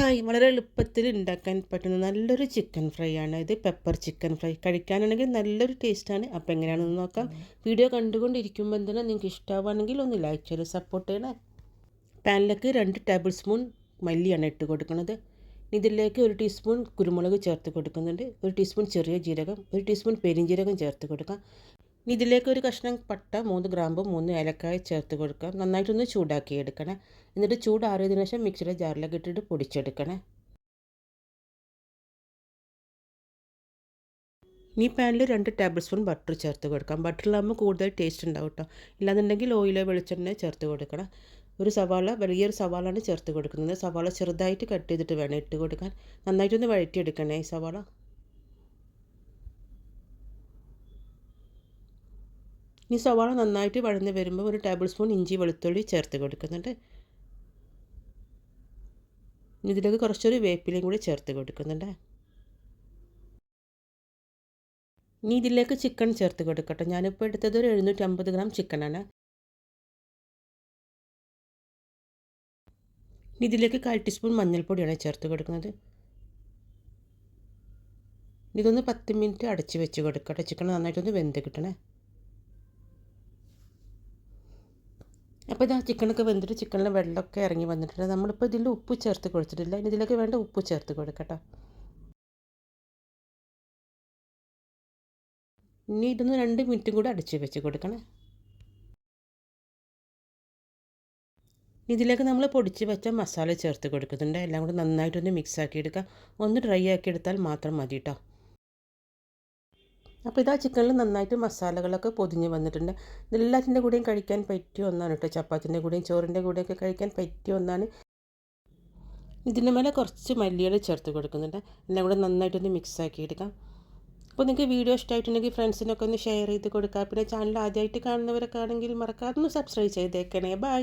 Hi വളരെ എളുപ്പത്തിൽ ഉണ്ടാക്കാൻ പറ്റുന്ന നല്ലൊരു ചിക്കൻ ഫ്രൈ ആണ്. ഇത് പെപ്പർ ചിക്കൻ ഫ്രൈ കഴിക്കാനാണെങ്കിൽ നല്ലൊരു ടേസ്റ്റാണ് അപ്പോൾ എങ്ങനെയാണെന്ന് നോക്കാം. വീഡിയോ കണ്ടുകൊണ്ടിരിക്കുമ്പോൾ തന്നെ നിങ്ങൾക്ക് ഇഷ്ടമാവുകയാണെങ്കിൽ ഒന്ന് ലൈക്ക് ചെയ്ത് സപ്പോർട്ട് ചെയ്യണേ. പാനിലേക്ക് രണ്ട് ടേബിൾ സ്പൂൺ മല്ലിയാണ് ഇട്ട് കൊടുക്കുന്നത്. ഇതിലേക്ക് ഒരു ടീസ്പൂൺ കുരുമുളക് ചേർത്ത് കൊടുക്കുന്നുണ്ട്. ഒരു ടീസ്പൂൺ ചെറിയ ജീരകം ഒരു ടീസ്പൂൺ പെരിഞ്ജീരകം ചേർത്ത് കൊടുക്കാം. ഇനി ഇതിലേക്ക് ഒരു കഷ്ണം പട്ട മൂന്ന് ഗ്രാമ്പും മൂന്ന് ഏലക്കായ ചേർത്ത് കൊടുക്കാം. നന്നായിട്ടൊന്ന് ചൂടാക്കി എടുക്കണേ എന്നിട്ട് ചൂടാറിയതിനു ശേഷം മിക്സിയുടെ ജാറിലേക്ക് ഇട്ടിട്ട് പൊടിച്ചെടുക്കണേ. ഇനി പാനിൽ രണ്ട് ടേബിൾ സ്പൂൺ ബട്ടർ ചേർത്ത് കൊടുക്കാം. ബട്ടറിലാകുമ്പോൾ കൂടുതൽ ടേസ്റ്റ് ഉണ്ടാവും കേട്ടോ ഇല്ലാന്നുണ്ടെങ്കിൽ ഓയിലോ വെളിച്ചെണ്ണ ചേർത്ത് കൊടുക്കണം. ഒരു സവാള വലിയൊരു സവാളാണ് ചേർത്ത് കൊടുക്കുന്നത്. സവാള ചെറുതായിട്ട് കട്ട് ചെയ്തിട്ട് വേണം ഇട്ട് കൊടുക്കാൻ. നന്നായിട്ടൊന്ന് വഴറ്റിയെടുക്കണേ ഈ സവാള. ഈ സവാള നന്നായിട്ട് വഴന്ന് വരുമ്പോൾ ഒരു ടേബിൾ സ്പൂൺ ഇഞ്ചി വെളുത്തുള്ളി ചേർത്ത് കൊടുക്കുന്നുണ്ട്. ഇതിലേക്ക് കുറച്ചൊരു വേപ്പിലയും കൂടി ചേർത്ത് കൊടുക്കുന്നുണ്ട്. ഇനി ഇതിലേക്ക് ചിക്കൻ ചേർത്ത് കൊടുക്കട്ടെ. ഞാനിപ്പോൾ എടുത്തത് ഒരു എഴുന്നൂറ്റമ്പത് ഗ്രാം ചിക്കനാണ് ഇനി ഇതിലേക്ക് കാൽ ടീസ്പൂൺ മഞ്ഞൾപ്പൊടിയാണ് ചേർത്ത് കൊടുക്കുന്നത്. ഇതൊന്ന് പത്ത് മിനിറ്റ് അടച്ച് വെച്ച് കൊടുക്കട്ടെ. ചിക്കൻ നന്നായിട്ടൊന്ന് വെന്ത് കിട്ടണേ. അപ്പോൾ ഇതാ ചിക്കനൊക്കെ വെന്തിട്ട് ചിക്കനിലെ വെള്ളമൊക്കെ ഇറങ്ങി വന്നിട്ടുണ്ട്. നമ്മളിപ്പോൾ ഇതിൽ ഉപ്പ് ചേർത്ത് കൊടുത്തിട്ടില്ല. ഇനി ഇതിലേക്ക് വേണ്ട ഉപ്പ് ചേർത്ത് കൊടുക്കട്ടോ. ഇനി ഇതൊന്ന് രണ്ട് മിനിറ്റും കൂടെ അടച്ച് വെച്ച് കൊടുക്കണേ. ഇതിലേക്ക് നമ്മൾ പൊടിച്ച് വെച്ച മസാല ചേർത്ത് കൊടുക്കുന്നുണ്ട്. എല്ലാം കൂടി നന്നായിട്ടൊന്ന് മിക്സ് ആക്കി എടുക്കുക ഒന്ന് ഡ്രൈ ആക്കി എടുത്താൽ മാത്രം മതി കേട്ടോ അപ്പോൾ ഇതാ ചിക്കനിൽ നന്നായിട്ട് മസാലകളൊക്കെ പൊതിഞ്ഞ് വന്നിട്ടുണ്ട്. ഇതെല്ലാത്തിന്റെ കൂടെയും കഴിക്കാൻ പറ്റിയ ഒന്നാണ് കേട്ടോ. ചപ്പാത്തിന്റെ കൂടെയും ചോറിന്റെ കൂടെയൊക്കെ കഴിക്കാൻ പറ്റിയ ഒന്നാണ്. ഇതിന്റെ മേലെ കുറച്ച് മല്ലികൾ ചേർത്ത് കൊടുക്കുന്നുണ്ട്. എല്ലാം കൂടെ നന്നായിട്ടൊന്ന് മിക്സ് ആക്കി എടുക്കാം. അപ്പോൾ നിങ്ങൾക്ക് വീഡിയോ ഇഷ്ടമായിട്ടുണ്ടെങ്കിൽ ഫ്രണ്ട്സിനൊക്കെ ഒന്ന് ഷെയർ ചെയ്ത് കൊടുക്കുക പിന്നെ ചാനൽ ആദ്യമായിട്ട് കാണുന്നവരൊക്കെ ആണെങ്കിൽ മറക്കാതെ ഒന്ന് സബ്സ്ക്രൈബ് ചെയ്തേക്കണേ. ബൈ